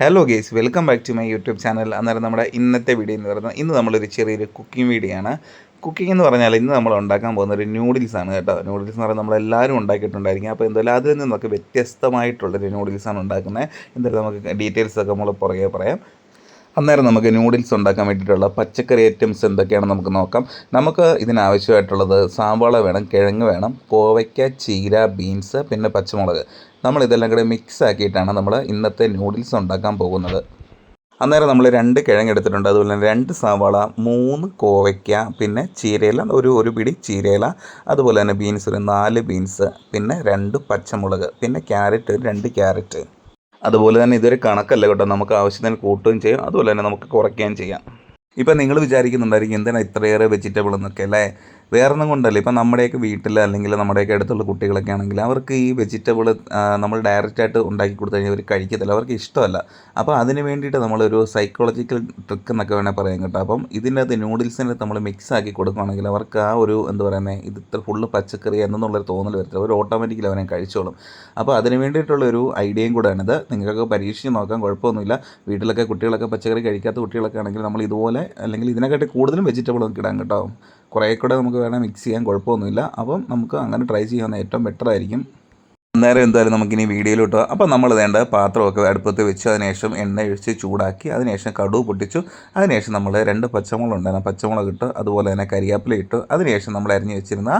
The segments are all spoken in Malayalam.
Hello guys welcome back to my YouTube channel അന്നേരം നമ്മുടെ ഇന്നത്തെ വീഡിയോ എന്ന് പറയുന്നത് ഇന്ന് നമ്മളൊരു ചെറിയൊരു കുക്കിംഗ് വീഡിയോ ആണ്. കുക്കിംഗ് എന്ന് പറഞ്ഞാൽ ഇന്ന് നമ്മൾ ഉണ്ടാക്കാൻ പോകുന്ന ഒരു നൂഡിൽസ് ആണ് കേട്ടോ. നൂഡിൽസ് എന്ന് പറയുന്നത് നമ്മളെല്ലാവരും ഉണ്ടാക്കിയിട്ടുണ്ടായിരിക്കും. അപ്പോൾ എന്തായാലും അതിൽ നിന്നൊക്കെ വ്യത്യസ്തമായിട്ടുള്ളൊരു നൂഡിൽസാണ് ഉണ്ടാക്കുന്നത്. എന്തായാലും നമുക്ക് ഡീറ്റെയിൽസ് ഒക്കെ നമ്മൾ പുറകെ പറയാം. അന്നേരം നമുക്ക് നൂഡിൽസ് ഉണ്ടാക്കാൻ വേണ്ടിയിട്ടുള്ള പച്ചക്കറി ഐറ്റംസ് എന്തൊക്കെയാണെന്ന് നമുക്ക് നോക്കാം. നമുക്ക് ഇതിനാവശ്യമായിട്ടുള്ളത് സാമ്പാള വേണം കിഴങ്ങ് വേണം കോവയ്ക്ക ചീര ബീൻസ് പിന്നെ പച്ചമുളക്. നമ്മൾ ഇതെല്ലാം കൂടെ മിക്സ് ആക്കിയിട്ടാണ് നമ്മൾ ഇന്നത്തെ നൂഡിൽസ് ഉണ്ടാക്കാൻ പോകുന്നത്. അന്നേരം നമ്മൾ രണ്ട് കിഴങ്ങ് എടുത്തിട്ടുണ്ട്. അതുപോലെ തന്നെ രണ്ട് സവാള മൂന്ന് കോവയ്ക്ക പിന്നെ ചീരയില ഒരു ഒരു പിടി ചീരയില അതുപോലെ തന്നെ ബീൻസ് ഒരു നാല് ബീൻസ് പിന്നെ രണ്ട് പച്ചമുളക് പിന്നെ ക്യാരറ്റ് രണ്ട് ക്യാരറ്റ് അതുപോലെ തന്നെ ഇതൊരു കണക്കല്ല കേട്ടോ. നമുക്ക് ആവശ്യത്തിന് കൂട്ടുകയും ചെയ്യാം. അതുപോലെ തന്നെ നമുക്ക് കുറയ്ക്കുകയും ചെയ്യാം. ഇപ്പം നിങ്ങൾ വിചാരിക്കുന്നുണ്ടായിരിക്കും എന്തിനാണ് ഇത്രയേറെ വെജിറ്റബിൾ എന്നൊക്കെ അല്ലേ? വേറെ ഒന്നും കൊണ്ടല്ല. ഇപ്പം നമ്മുടെയൊക്കെ വീട്ടിൽ അല്ലെങ്കിൽ നമ്മുടെയൊക്കെ അടുത്തുള്ള കുട്ടികളൊക്കെ ആണെങ്കിൽ അവർക്ക് ഈ വെജിറ്റബിൾ നമ്മൾ ഡയറക്റ്റായിട്ട് ഉണ്ടാക്കി കൊടുത്തു കഴിഞ്ഞാൽ അവർ കഴിക്കത്തില്ല. അവർക്ക് ഇഷ്ടമല്ല. അപ്പോൾ അതിന് വേണ്ടിയിട്ട് നമ്മളൊരു സൈക്കോളജിക്കൽ ട്രിക്ക് എന്നൊക്കെ വേണേൽ പറയാൻ കേട്ടോ. അപ്പം ഇതിന്റെ അകത്ത് നൂഡിൽസിനെ നമ്മൾ മിക്സ് ആക്കി കൊടുക്കുകയാണെങ്കിൽ അവർക്ക് ആ ഒരു എന്താ പറയുന്നത് ഇത് ഇത്ര ഫുള്ള് പച്ചക്കറി എന്നുള്ളൊരു തോന്നൽ വരത്തില്ല. അവർ ഓട്ടോമാറ്റിക്കലി അവനെ കഴിച്ചോളും. അപ്പോൾ അതിന് വേണ്ടിയിട്ടുള്ള ഒരു ഐഡിയയും കൂടെയാണിത്. നിങ്ങൾക്കൊക്കെ പരീക്ഷിച്ച് നോക്കാൻ കുഴപ്പമൊന്നുമില്ല. വീട്ടിലൊക്കെ കുട്ടികളൊക്കെ പച്ചക്കറി കഴിക്കാത്ത കുട്ടികളൊക്കെ ആണെങ്കിൽ നമ്മൾ ഇതുപോലെ അല്ലെങ്കിൽ ഇതിനെക്കാട്ടി കൂടുതലും വെജിറ്റബിൾ ഒക്കെ ഇടാൻ കേട്ടോ. കുറേ കൂടെ നമുക്ക് വേണമെങ്കിൽ മിക്സ് ചെയ്യാൻ കുഴപ്പമൊന്നുമില്ല. അപ്പം നമുക്ക് അങ്ങനെ ട്രൈ ചെയ്യാവുന്ന ഏറ്റവും ബെറ്റർ ആയിരിക്കും. അന്നേരം എന്തായാലും നമുക്കിനി വീഡിയോയിലോട്ട് അപ്പോൾ നമ്മൾ വേണ്ട പാത്രമൊക്കെ അടുപ്പത്ത് വെച്ച് അതിനുശേഷം എണ്ണ ഒഴിച്ച് ചൂടാക്കി അതിനുശേഷം കടുവ് പൊട്ടിച്ചു. അതിനുശേഷം നമ്മൾ രണ്ട് പച്ചമുളക് ഉണ്ടായിരുന്നു പച്ചമുളക് ഇട്ട് അതുപോലെ തന്നെ കരിയാപ്പില ഇട്ട് അതിനുശേഷം നമ്മൾ അരിഞ്ഞ് വെച്ചിരുന്ന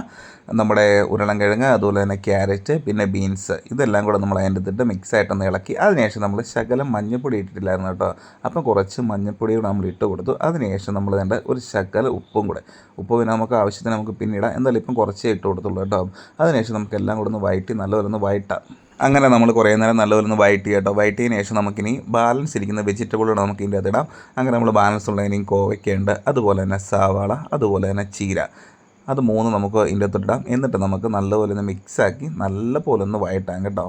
നമ്മുടെ ഉരുളൻകിഴങ്ങ് അതുപോലെ തന്നെ ക്യാരറ്റ് പിന്നെ ബീൻസ് ഇതെല്ലാം കൂടെ നമ്മൾ അതിന്റെ മിക്സ് ആയിട്ടൊന്ന് ഇളക്കി. അതിനുശേഷം നമ്മൾ ശകലം മഞ്ഞൾപ്പൊടി ഇട്ടിട്ടില്ലായിരുന്നു കേട്ടോ. അപ്പം കുറച്ച് മഞ്ഞൾപ്പൊടി കൂടെ നമ്മൾ ഇട്ട് കൊടുത്തു. അതിനുശേഷം നമ്മൾ വേണ്ട ഒരു ശകല ഉപ്പും കൂടെ. ഉപ്പ് പിന്നെ നമുക്ക് ആവശ്യത്തിന് നമുക്ക് പിന്നീട്. എന്തായാലും ഇപ്പം കുറച്ചേ ഇട്ട് കൊടുത്തുള്ളൂ കേട്ടോ. അതിനുശേഷം നമുക്ക് എല്ലാം കൂടെ ഒന്ന് വയറ്റി നല്ലപോലെ ഒന്ന് വയറ്റാം. അങ്ങനെ നമ്മൾ കുറേ നേരം നല്ലപോലെ ഒന്ന് വൈറ്റ് ചെയ്യാം കേട്ടോ. ചെയ്യുന്ന ശേഷം നമുക്കിനി ബാലൻസ് ഇരിക്കുന്ന വെജിറ്റബിളുകൾ നമുക്ക് ഇതിന്റെ ഇടാം. അങ്ങനെ നമ്മൾ ബാലൻസ് ഉള്ള ഇനിയും കോവയ്ക്കുണ്ട് അതുപോലെ തന്നെ സവാള അതുപോലെ തന്നെ ചീര. അത് മൂന്ന് നമുക്ക് ഇതിന്റെ അകത്ത് ഇടാം. എന്നിട്ട് നമുക്ക് നല്ലപോലെ ഒന്ന് മിക്സാക്കി നല്ല പോലെ ഒന്ന് വയറ്റാം കേട്ടോ.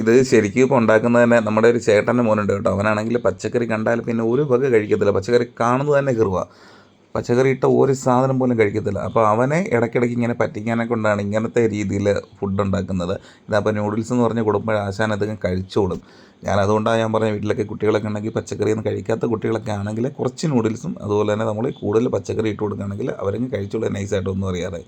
ഇത് ശരിക്കും ഇപ്പോൾ ഉണ്ടാക്കുന്നത് തന്നെ നമ്മുടെ ഒരു ചേട്ടന്റെ മോനുണ്ട് കേട്ടോ. അവനാണെങ്കിൽ പച്ചക്കറി കണ്ടാൽ പിന്നെ ഒരു വക കഴിക്കത്തില്ല. പച്ചക്കറി കാണുന്നത് തന്നെ കയറുക പച്ചക്കറി ഇട്ട ഒരു സാധനം പോലും കഴിക്കത്തില്ല. അപ്പോൾ അവനെ ഇടയ്ക്കിടയ്ക്ക് ഇങ്ങനെ പറ്റിക്കാനെ കൊണ്ടാണ് ഇങ്ങനത്തെ രീതിയിൽ ഫുഡ് ഉണ്ടാക്കുന്നത്. ഇതപ്പോൾ നൂഡിൽസ് എന്ന് പറഞ്ഞ് കൊടുക്കുമ്പോൾ ആശാൻ അധികം കഴിച്ചോളും ഞാൻ അതുകൊണ്ടാണ് ഞാൻ പറഞ്ഞ വീട്ടിലൊക്കെ കുട്ടികളൊക്കെ ഉണ്ടെങ്കിൽ പച്ചക്കറി ഒന്നും കഴിക്കാത്ത കുട്ടികളൊക്കെ ആണെങ്കിൽ കുറച്ച് നൂഡിൽസും അതുപോലെ തന്നെ നമ്മൾ കൂടുതൽ പച്ചക്കറി ഇട്ട് കൊടുക്കുകയാണെങ്കിൽ അവരങ്ങ് കഴിച്ചോളും നൈസായിട്ടൊന്നും അറിയാതെ.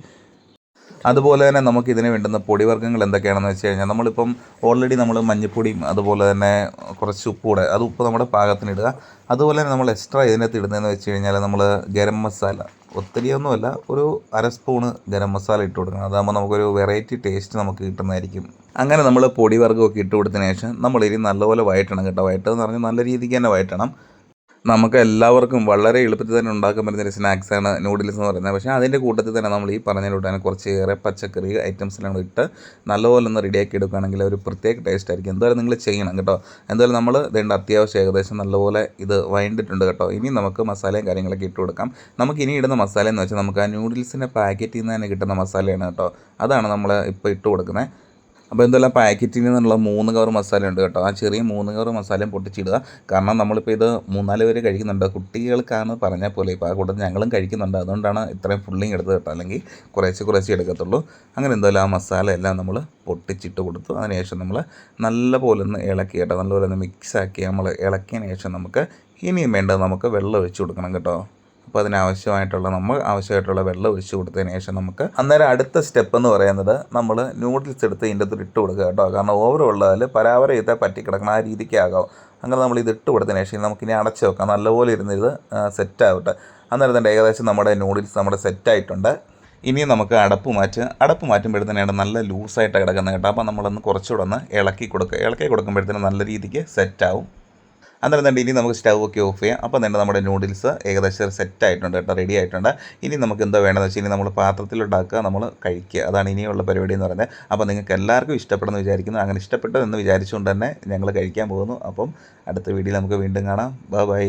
അതുപോലെ തന്നെ നമുക്ക് ഇതിന് വേണ്ടുന്ന പൊടിവർഗങ്ങൾ എന്തൊക്കെയാണെന്ന് വെച്ച് കഴിഞ്ഞാൽ നമ്മളിപ്പം ഓൾറെഡി നമ്മൾ മഞ്ഞൾപ്പൊടിയും അതുപോലെ തന്നെ കുറച്ച് ഉപ്പ് കൂടെ അത് ഉപ്പ് നമ്മുടെ പാകത്തിന് ഇടുക. അതുപോലെ തന്നെ നമ്മൾ എക്സ്ട്രാ ഇതിനകത്ത് ഇടുന്നതെന്ന് വെച്ച് കഴിഞ്ഞാൽ നമ്മൾ ഗരം മസാല ഒത്തിരിയൊന്നുമല്ല ഒരു അര സ്പൂണ് ഗരം മസാല ഇട്ട് കൊടുക്കണം. അതാകുമ്പോൾ നമുക്കൊരു വെറൈറ്റി ടേസ്റ്റ് നമുക്ക് കിട്ടുന്നതായിരിക്കും. അങ്ങനെ നമ്മൾ പൊടി വർഗമൊക്കെ ഇട്ട് കൊടുത്തതിന് ശേഷം നമ്മൾ ഇനി നല്ലപോലെ വയറ്റണം കേട്ടോ. വയറ്റെന്ന് പറഞ്ഞാൽ നല്ല രീതിക്ക് തന്നെ വയറ്റണം. നമുക്ക് എല്ലാവർക്കും വളരെ എളുപ്പത്തിൽ തന്നെ ഉണ്ടാക്കാൻ പറ്റുന്ന ഒരു സ്നാക്സാണ് നൂഡിൽസ് എന്ന് പറയുന്നത്. പക്ഷേ അതിന്റെ കൂട്ടത്തിൽ തന്നെ നമ്മൾ ഈ പറഞ്ഞ കൂട്ടാൻ കുറച്ചേറെ പച്ചക്കറി ഐറ്റംസ് ഐറ്റംസിലാണ് ഇട്ട് നല്ലപോലെ ഒന്ന് റെഡിയാക്കി എടുക്കുകയാണെങ്കിൽ ഒരു പ്രത്യേക ടേസ്റ്റ് ആയിരിക്കും. എന്തായാലും നിങ്ങൾ ചെയ്യണം കേട്ടോ. എന്തായാലും നമ്മൾ ഇതിന്റെ അത്യാവശ്യം ഏകദേശം നല്ലപോലെ ഇത് വൈണ്ടിട്ടുണ്ട് കേട്ടോ. ഇനി നമുക്ക് മസാലയും കാര്യങ്ങളൊക്കെ ഇട്ട് കൊടുക്കാം. നമുക്ക് ഇനി ഇടുന്ന മസാല എന്ന് വെച്ചാൽ നമുക്ക് ആ നൂഡിൽസിന്റെ പാക്കറ്റിൽ നിന്ന് തന്നെ കിട്ടുന്ന മസാലയാണ് കേട്ടോ. അതാണ് നമ്മൾ ഇപ്പോൾ ഇട്ട് കൊടുക്കുന്നത്. അപ്പോൾ എന്തെല്ലാം പാക്കറ്റിൽ നിന്നുള്ള മൂന്ന് കവർ മസാല ഉണ്ട് കേട്ടോ. ആ ചെറിയ മൂന്ന് കവർ മസാലയും പൊട്ടിച്ചിടുക. കാരണം നമ്മളിപ്പോൾ ഇത് മൂന്നാൽ പേര് കഴിക്കുന്നുണ്ട്. കുട്ടികൾക്കാണ് പറഞ്ഞ പോലെ ഇപ്പോൾ ആ കൂട്ടത്തിൽ ഞങ്ങളും കഴിക്കുന്നുണ്ട്. അതുകൊണ്ടാണ് ഇത്രയും ഫുള്ളിങ് എടുത്തത് കേട്ടോ. അല്ലെങ്കിൽ കുറേശ്ശെ കുറേശ്ശെ എടുക്കത്തുള്ളൂ. അങ്ങനെ എന്തായാലും ആ മസാല എല്ലാം നമ്മൾ പൊട്ടിച്ചിട്ട് കൊടുത്തു. അതിനുശേഷം നമ്മൾ നല്ല പോലെ ഒന്ന് ഇളക്കി കേട്ടോ. നല്ലപോലെ ഒന്ന് മിക്സാക്കി നമ്മൾ ഇളക്കിയതിന് ശേഷം നമുക്ക് ഇനിയും വേണ്ടത് നമുക്ക് വെള്ളം ഒഴിച്ച് കൊടുക്കണം കേട്ടോ. അപ്പോൾ അതിനാവശ്യമായിട്ടുള്ള നമ്മൾ ആവശ്യമായിട്ടുള്ള വെള്ളം ഒഴിച്ച് കൊടുത്തതിന് ശേഷം നമുക്ക് അന്നേരം അടുത്ത സ്റ്റെപ്പ് എന്ന് പറയുന്നത് നമ്മൾ നൂഡിൽസ് എടുത്ത് ഇതിന്റെ അകത്ത് ഇട്ട് കൊടുക്കുക കേട്ടോ. കാരണം ഓവർ ഉള്ളതിൽ പരാവര ചെയ്താൽ പറ്റിക്കിടക്കണം ആ രീതിക്കാകാം അങ്ങനെ നമ്മൾ ഇത് ഇട്ട് കൊടുത്തതിന് ശേഷം നമുക്കിനി അടച്ച് വെക്കാം. നല്ലപോലെ ഇരുന്ന് ഇത് സെറ്റാവട്ടെ അന്നേരം തന്നെ ഏകദേശം നമ്മുടെ നൂഡിൽസ് നമ്മുടെ സെറ്റായിട്ടുണ്ട് ഇനി നമുക്ക് അടപ്പ് മാറ്റ് അടപ്പ് മാറ്റുമ്പോഴത്തേനാണ് നല്ല ലൂസായിട്ട് കിടക്കുന്നത് കേട്ടോ. അപ്പോൾ നമ്മളൊന്ന് കുറച്ചുകൂടെ ഒന്ന് ഇളക്കി കൊടുക്കുക. ഇളക്കി കൊടുക്കുമ്പോഴത്തേനും നല്ല രീതിക്ക് സെറ്റാവും അന്നേരം ഇനി നമുക്ക് സ്റ്റൗ ഒക്കെ ഓഫ് ചെയ്യാം. അപ്പോൾ തന്നെ നമ്മുടെ നൂഡിൽസ് ഏകദേശം സെറ്റ് ആയിട്ടുണ്ട് കേട്ടോ റെഡി ആയിട്ടുണ്ട്. ഇനി നമുക്ക് എന്താ വേണ്ടതെന്ന് വെച്ചാൽ ഇനി നമ്മൾ പാത്രത്തിലുണ്ടാക്കുക നമ്മൾ കഴിക്കുക. അതാണ് ഇനിയുള്ള പരിപാടി എന്ന് പറയുന്നത്. അപ്പോൾ നിങ്ങൾക്ക് എല്ലാവർക്കും ഇഷ്ടപ്പെടുന്നു വിചാരിക്കുന്നു. അങ്ങനെ ഇഷ്ടപ്പെട്ടു എന്ന് വിചാരിച്ചുകൊണ്ട് തന്നെ ഞങ്ങൾ കഴിക്കാൻ പോകുന്നു. അപ്പം അടുത്ത വീഡിയോയിൽ നമുക്ക് വീണ്ടും കാണാം. Bye bye